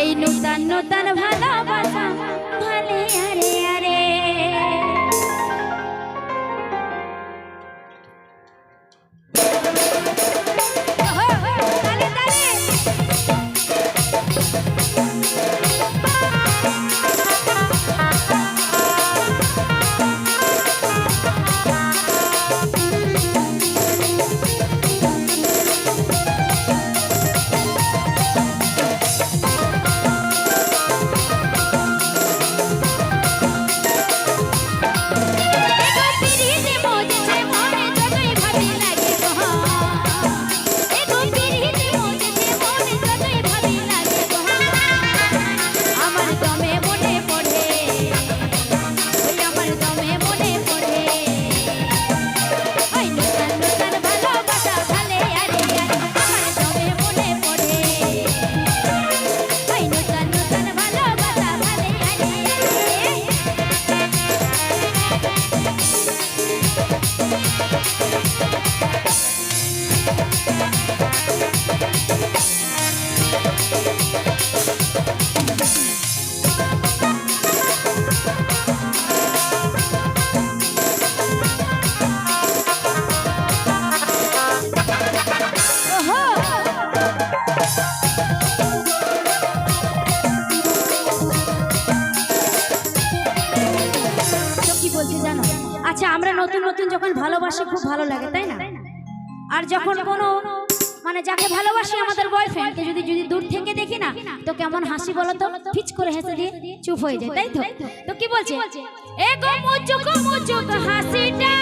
এই নূতন নূতন ভালোবাসা ভালে আরে আরে। ভালোবাসি খুব ভালো লাগে তাই না? আর যখন কোনো মানে যাকে ভালোবাসি আমাদের বয়ফ্রেন্ডকে যদি যদি দূর থেকে দেখি না তো কেমন হাসি বলো তো ফিচ করে হেসে দিয়ে চুপ হয়ে যায় তাই তো? তো কি বলছে এ গো মুচুক মুচুক হাসিটা